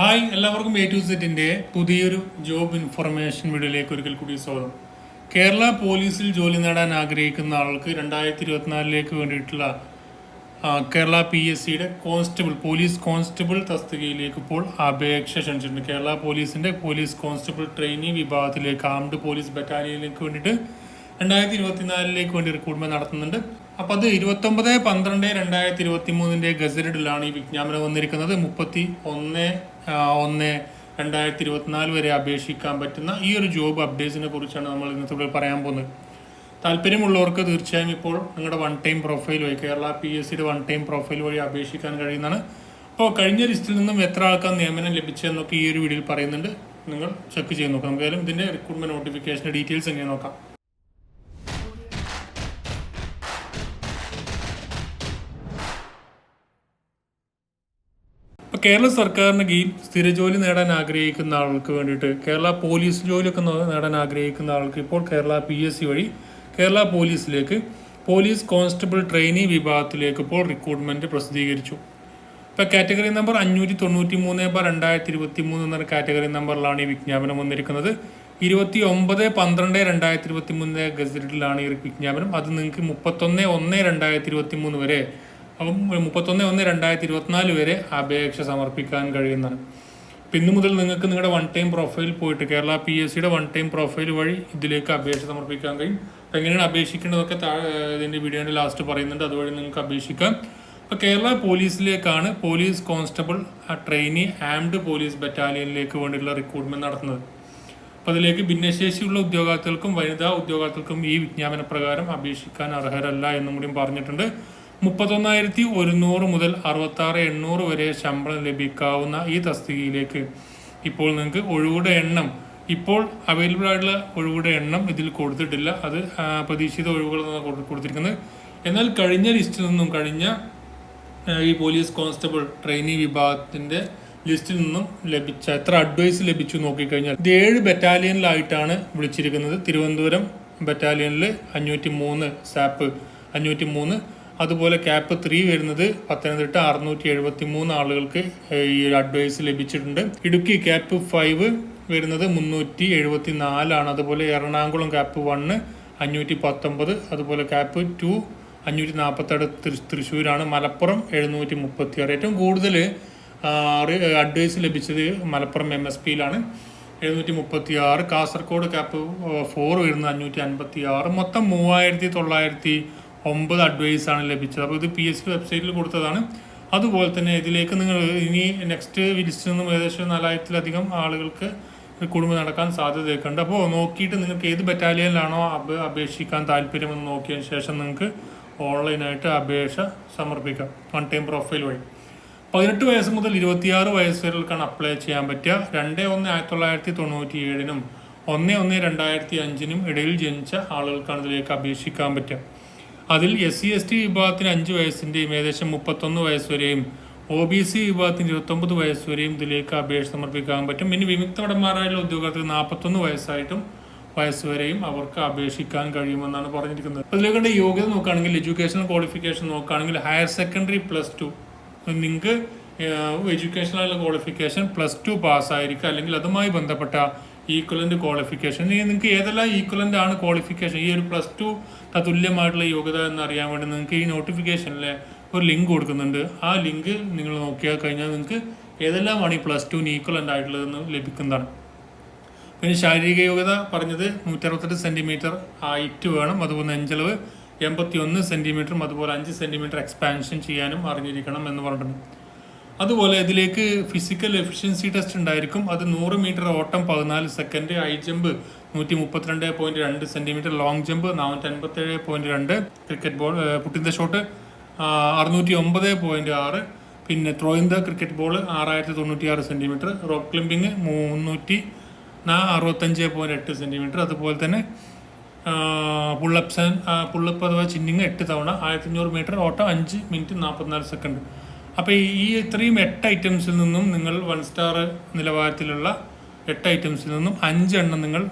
Hi എല്ലാവർക്കും A to സെറ്റിന്റെ പുതിയൊരു ജോബ് ഇൻഫർമേഷൻ വീഡിയോയിലേക്ക് ഒരിക്കൽ കൂടി സ്വാഗതം. കേരള പോലീസിൽ ജോലി നേടാൻ ആഗ്രഹിക്കുന്ന ആൾക്ക് രണ്ടായിരത്തി ഇരുപത്തിനാലിലേക്ക് വേണ്ടിയിട്ടുള്ള കേരള പി എസ് സിയുടെ കോൺസ്റ്റബിൾ പോലീസ് കോൺസ്റ്റബിൾ തസ്തികയിലേക്ക് ഇപ്പോൾ അപേക്ഷ ക്ഷണിച്ചിട്ടുണ്ട്. കേരള പോലീസിന്റെ പോലീസ് കോൺസ്റ്റബിൾ ട്രെയിനിങ് വിഭാഗത്തിലേക്ക് ആംഡ് പോലീസ് ബറ്റാലിയനിലേക്ക് വേണ്ടിയിട്ട് രണ്ടായിരത്തി ഇരുപത്തിനാലിലേക്ക് വേണ്ടി റിക്രൂട്ട്മെന്റ് നടത്തുന്നുണ്ട്. അപ്പോൾ അത് ഇരുപത്തൊമ്പത് പന്ത്രണ്ട് രണ്ടായിരത്തി ഇരുപത്തി മൂന്നിന്റെ ഗസറ്റഡിലാണ് ഈ വിജ്ഞാപനം വന്നിരിക്കുന്നത്. മുപ്പത്തി ഒന്ന് ഒന്ന് രണ്ടായിരത്തി ഇരുപത്തിനാല് വരെ അപേക്ഷിക്കാൻ പറ്റുന്ന ഈ ഒരു ജോബ് അപ്ഡേറ്റ്സിനെ കുറിച്ചാണ് നമ്മൾ ഇന്നത്തെ പറയാൻ പോകുന്നത്. താല്പര്യമുള്ളവർക്ക് തീർച്ചയായും ഇപ്പോൾ നിങ്ങളുടെ വൺ ടൈം പ്രൊഫൈൽ വഴി കേരള പി എസ് സിയുടെ വൺ ടൈം പ്രൊഫൈൽ വഴി അപേക്ഷിക്കാൻ കഴിയുന്നതാണ്. അപ്പോൾ കഴിഞ്ഞ ലിസ്റ്റിൽ നിന്നും എത്ര ആൾക്കാർ നിയമനം ലഭിച്ചതെന്നൊക്കെ ഈ ഒരു വീഡിയോയിൽ പറയുന്നുണ്ട്. നിങ്ങൾ ചെക്ക് ചെയ്ത് നോക്കാം. എന്തായാലും ഇതിന്റെ റിക്രൂട്ട്മെന്റ് നോട്ടിഫിക്കേഷന്റെ ഡീറ്റെയിൽസ് എങ്ങനെ നോക്കാം. ഇപ്പോൾ കേരള സർക്കാരിന് കീഴിൽ സ്ഥിരജോലി നേടാൻ ആഗ്രഹിക്കുന്ന ആൾക്ക് വേണ്ടിയിട്ട് കേരള പോലീസ് ജോലിയൊക്കെ നേടാൻ ആഗ്രഹിക്കുന്ന ആൾക്ക് ഇപ്പോൾ കേരള പി എസ് സി വഴി കേരള പോലീസിലേക്ക് പോലീസ് കോൺസ്റ്റബിൾ ട്രെയിനി വിഭാഗത്തിലേക്ക് ഇപ്പോൾ റിക്രൂട്ട്മെന്റ് പ്രസിദ്ധീകരിച്ചു. ഇപ്പോൾ കാറ്റഗറി നമ്പർ അഞ്ഞൂറ്റി തൊണ്ണൂറ്റി മൂന്ന് ബാർ രണ്ടായിരത്തി ഇരുപത്തി മൂന്ന് എന്ന കാറ്റഗറി നമ്പറിലാണ് ഈ വിജ്ഞാപനം വന്നിരിക്കുന്നത്. ഇരുപത്തി ഒമ്പത് പന്ത്രണ്ട് രണ്ടായിരത്തി ഇരുപത്തി മൂന്ന് ഗസറ്റിലാണ് ഈ വിജ്ഞാപനം. അത് നിങ്ങൾക്ക് മുപ്പത്തൊന്ന് ഒന്ന് രണ്ടായിരത്തി ഇരുപത്തി മൂന്ന് വരെ അപ്പം മുപ്പത്തൊന്ന് ഒന്ന് രണ്ടായിരത്തി ഇരുപത്തിനാല് വരെ അപേക്ഷ സമർപ്പിക്കാൻ കഴിയുന്നതാണ്. പിന്നു മുതൽ നിങ്ങൾക്ക് നിങ്ങളുടെ വൺ ടൈം പ്രൊഫൈൽ പോയിട്ട് കേരള പി എസ് സിയുടെ വൺ ടൈം പ്രൊഫൈൽ വഴി ഇതിലേക്ക് അപേക്ഷ സമർപ്പിക്കാൻ കഴിയും. അപ്പം എങ്ങനെയാണ് അപേക്ഷിക്കേണ്ടതൊക്കെ താഴെ ഇതിന്റെ വീഡിയോന്റെ ലാസ്റ്റ് പറയുന്നുണ്ട്. അതുവഴി നിങ്ങൾക്ക് അപേക്ഷിക്കാം. അപ്പോൾ Kerala പോലീസിലേക്കാണ് police constable trainee armed police ബറ്റാലിയനിലേക്ക് വേണ്ടിയുള്ള റിക്രൂട്ട്മെന്റ് നടത്തുന്നത്. അപ്പോൾ അതിലേക്ക് ഭിന്നശേഷിയുള്ള ഉദ്യോഗാർത്ഥികൾക്കും വനിതാ ഉദ്യോഗാർത്ഥികൾക്കും ഈ വിജ്ഞാപന പ്രകാരം അപേക്ഷിക്കാൻ അർഹരല്ല എന്നും കൂടിയും പറഞ്ഞിട്ടുണ്ട്. മുപ്പത്തൊന്നായിരത്തി ഒരുന്നൂറ് മുതൽ അറുപത്തി ആറ് എണ്ണൂറ് വരെ ശമ്പളം ലഭിക്കാവുന്ന ഈ തസ്തികയിലേക്ക് ഇപ്പോൾ നിങ്ങൾക്ക് ഒഴിവുടെ എണ്ണം ഇപ്പോൾ അവൈലബിൾ ആയിട്ടുള്ള ഒഴിവുടെ എണ്ണം ഇതിൽ കൊടുത്തിട്ടില്ല. അത് പ്രതീക്ഷിത ഒഴിവുകൾ കൊടുത്തിരിക്കുന്നത്. എന്നാൽ കഴിഞ്ഞ ലിസ്റ്റിൽ നിന്നും കഴിഞ്ഞ ഈ പോലീസ് കോൺസ്റ്റബിൾ ട്രെയിനി വിഭാഗത്തിന്റെ ലിസ്റ്റിൽ നിന്നും ലഭിച്ച എത്ര അഡ്വൈസ് ലഭിച്ചു നോക്കിക്കഴിഞ്ഞാൽ ഇത് ഏഴ് ബറ്റാലിയനിലായിട്ടാണ് വിളിച്ചിരിക്കുന്നത്. തിരുവനന്തപുരം ബറ്റാലിയനിൽ അഞ്ഞൂറ്റി മൂന്ന് സാപ്പ് അഞ്ഞൂറ്റി മൂന്ന് അതുപോലെ ക്യാപ്പ് ത്രീ വരുന്നത് പത്തനംതിട്ട അറുന്നൂറ്റി എഴുപത്തി മൂന്ന് ആളുകൾക്ക് ഈ അഡ്വൈസ് ലഭിച്ചിട്ടുണ്ട്. ഇടുക്കി ക്യാപ്പ് ഫൈവ് വരുന്നത് മുന്നൂറ്റി എഴുപത്തി നാലാണ് അതുപോലെ എറണാകുളം ക്യാപ്പ് വണ്ണ് അഞ്ഞൂറ്റി പത്തൊമ്പത് അതുപോലെ ക്യാപ്പ് ടു അഞ്ഞൂറ്റി നാൽപ്പത്തെട്ട് തൃശ്ശൂരാണ്. മലപ്പുറം എഴുന്നൂറ്റി മുപ്പത്തി ആറ് ഏറ്റവും കൂടുതൽ അഡ്വൈസ് ലഭിച്ചത് മലപ്പുറം എം എസ് പിയിലാണ് എഴുന്നൂറ്റി മുപ്പത്തി ആറ് കാസർഗോഡ് ക്യാപ്പ് ഫോർ വരുന്നത് അഞ്ഞൂറ്റി അൻപത്തി ആറ് മൊത്തം മൂവായിരത്തി തൊള്ളായിരത്തി ഒമ്പത് അഡ്വൈസ് ആണ് ലഭിച്ചത്. അപ്പോൾ ഇത് പി എസ് സി വെബ്സൈറ്റിൽ കൊടുത്തതാണ്. അതുപോലെ തന്നെ ഇതിലേക്ക് നിങ്ങൾ ഇനി നെക്സ്റ്റ് ലിസ്റ്റിൽ നിന്നും ഏകദേശം നാലായിരത്തിലധികം ആളുകൾക്ക് കുടുംബം നടക്കാൻ സാധ്യതയൊക്കെ ഉണ്ട് അപ്പോൾ നോക്കിയിട്ട് നിങ്ങൾക്ക് ഏത് ബറ്റാലിയനിലാണോ അപ് അപേക്ഷിക്കാൻ താല്പര്യമെന്ന് നോക്കിയതിന് ശേഷം നിങ്ങൾക്ക് ഓൺലൈനായിട്ട് അപേക്ഷ സമർപ്പിക്കാം. വൺ ടൈം പ്രൊഫൈൽ വഴി. പതിനെട്ട് വയസ്സ് മുതൽ ഇരുപത്തിയാറ് വയസ്സ് വരെക്കാണ് അപ്ലൈ ചെയ്യാൻ പറ്റുക. രണ്ട് ഒന്ന് ആയിരത്തി തൊള്ളായിരത്തി തൊണ്ണൂറ്റി ഏഴിനും ഒന്ന് ഒന്ന് രണ്ടായിരത്തി അഞ്ചിനും ഇടയിൽ ജനിച്ച ആളുകൾക്കാണ് ഇതിലേക്ക് അപേക്ഷിക്കാൻ പറ്റുക. അതിൽ എസ് സി എസ് ടി വിഭാഗത്തിന് അഞ്ച് വയസ്സിന്റെയും ഏകദേശം മുപ്പത്തൊന്ന് വയസ്സ് വരെയും ഒ ബി സി വിഭാഗത്തിന് ഇരുപത്തൊമ്പത് വയസ്സ് വരെയും ഇതിലേക്ക് അപേക്ഷ സമർപ്പിക്കാൻ പറ്റും. ഇനി വിമുക്തഭടന്മാരായുള്ള ഉദ്യോഗാർത്ഥികൾ നാൽപ്പത്തൊന്ന് വയസ്സായിട്ടും വയസ്സ് വരെയും അവർക്ക് അപേക്ഷിക്കാൻ കഴിയുമെന്നാണ് പറഞ്ഞിരിക്കുന്നത്. അതിലേക്കുള്ള യോഗ്യത നോക്കുകയാണെങ്കിൽ എഡ്യൂക്കേഷണൽ ക്വാളിഫിക്കേഷൻ നോക്കുകയാണെങ്കിൽ ഹയർ സെക്കൻഡറി പ്ലസ് ടു നിങ്ങൾക്ക് എഡ്യൂക്കേഷണൽ ക്വാളിഫിക്കേഷൻ പ്ലസ് ടു പാസ്സായിരിക്കുക. അല്ലെങ്കിൽ അതുമായി ബന്ധപ്പെട്ട ഈക്വലന്റ് ക്വാളിഫിക്കേഷൻ നിങ്ങൾക്ക് ഏതെല്ലാം ഈക്വലന്റ് ആണ് ക്വാളിഫിക്കേഷൻ ഈ ഒരു പ്ലസ് ടു തുല്യമായിട്ടുള്ള യോഗ്യത എന്ന് അറിയാൻ വേണ്ടി നിങ്ങൾക്ക് ഈ നോട്ടിഫിക്കേഷനിലെ ഒരു ലിങ്ക് കൊടുക്കുന്നുണ്ട്. ആ ലിങ്ക് നിങ്ങൾ നോക്കിയാൽ കഴിഞ്ഞാൽ നിങ്ങൾക്ക് ഏതെല്ലാമാണ് ഈ പ്ലസ് ടുവിന് ഈക്വലന്റ് ആയിട്ടുള്ളതെന്ന് ലഭിക്കുന്നതാണ്. പിന്നെ ശാരീരിക യോഗ്യത പറഞ്ഞത് നൂറ്ററുപത്തെട്ട് സെന്റിമീറ്റർ ഹൈറ്റ് വേണം. അതുപോലെ നെഞ്ചളവ് എൺപത്തി ഒന്ന് സെന്റിമീറ്ററും അതുപോലെ അഞ്ച് സെന്റിമീറ്റർ എക്സ്പാൻഷൻ ചെയ്യാനും അറിഞ്ഞിരിക്കണം എന്ന് പറഞ്ഞിട്ടുണ്ട്. അതുപോലെ ഇതിലേക്ക് ഫിസിക്കൽ എഫിഷ്യൻസി ടെസ്റ്റ് ഉണ്ടായിരിക്കും. അത് നൂറ് മീറ്റർ ഓട്ടം പതിനാല് സെക്കൻഡ് ഹൈ ജമ്പ് നൂറ്റി മുപ്പത്തിരണ്ട് പോയിന്റ് രണ്ട് സെന്റിമീറ്റർ ലോങ് ജമ്പ് നാനൂറ്റി അൻപത്തേഴ് പോയിന്റ് രണ്ട് ക്രിക്കറ്റ് ബോൾ പുട്ടിന്റെ ഷോട്ട് അറുന്നൂറ്റി ഒമ്പത് പോയിന്റ് ആറ് പിന്നെ ത്രോയിന്ത ക്രിക്കറ്റ് ബോൾ ആറായിരത്തി തൊണ്ണൂറ്റി ആറ് സെന്റിമീറ്റർ റോക്ക് ക്ലിമ്പിങ് മുന്നൂറ്റി അറുപത്തഞ്ച് പോയിന്റ് എട്ട് സെന്റിമീറ്റർ അതുപോലെ തന്നെ പുള്ളപ്സ് പുള്ളപ്പ് അഥവാ ചിന്നിങ് എട്ട് തവണ ആയിരത്തി അഞ്ഞൂറ് മീറ്റർ ഓട്ടം അഞ്ച് മിനിറ്റ് നാൽപ്പത്തിനാല് സെക്കൻഡ് അപ്പോൾ ഈ ഇത്രയും എട്ട് ഐറ്റംസിൽ നിന്നും നിങ്ങൾ വൺ സ്റ്റാർ നിലവാരത്തിലുള്ള എട്ട് ഐറ്റംസിൽ നിന്നും അഞ്ചെണ്ണം നിങ്ങൾ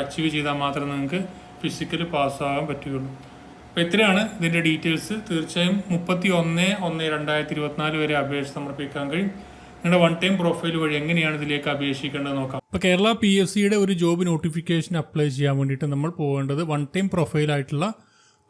അച്ചീവ് ചെയ്താൽ മാത്രമേ നിങ്ങൾക്ക് ഫിസിക്കലി പാസ്സാകാൻ പറ്റുകയുള്ളൂ. അപ്പോൾ ഇത്രയാണ് ഇതിന്റെ ഡീറ്റെയിൽസ് തീർച്ചയായും മുപ്പത്തി ഒന്ന് ഒന്ന് രണ്ടായിരത്തി ഇരുപത്തിനാല് വരെ അപേക്ഷ സമർപ്പിക്കാൻ കഴിയും. നിങ്ങളുടെ വൺ ടൈം പ്രൊഫൈൽ വഴി എങ്ങനെയാണ് ഇതിലേക്ക് അപേക്ഷിക്കേണ്ടത് നോക്കാം. ഇപ്പോൾ കേരള പി എസ് സിയുടെ ഒരു ജോബ് നോട്ടിഫിക്കേഷൻ അപ്ലൈ ചെയ്യാൻ വേണ്ടിയിട്ട് നമ്മൾ പോകേണ്ടത് വൺ ടൈം പ്രൊഫൈലായിട്ടുള്ള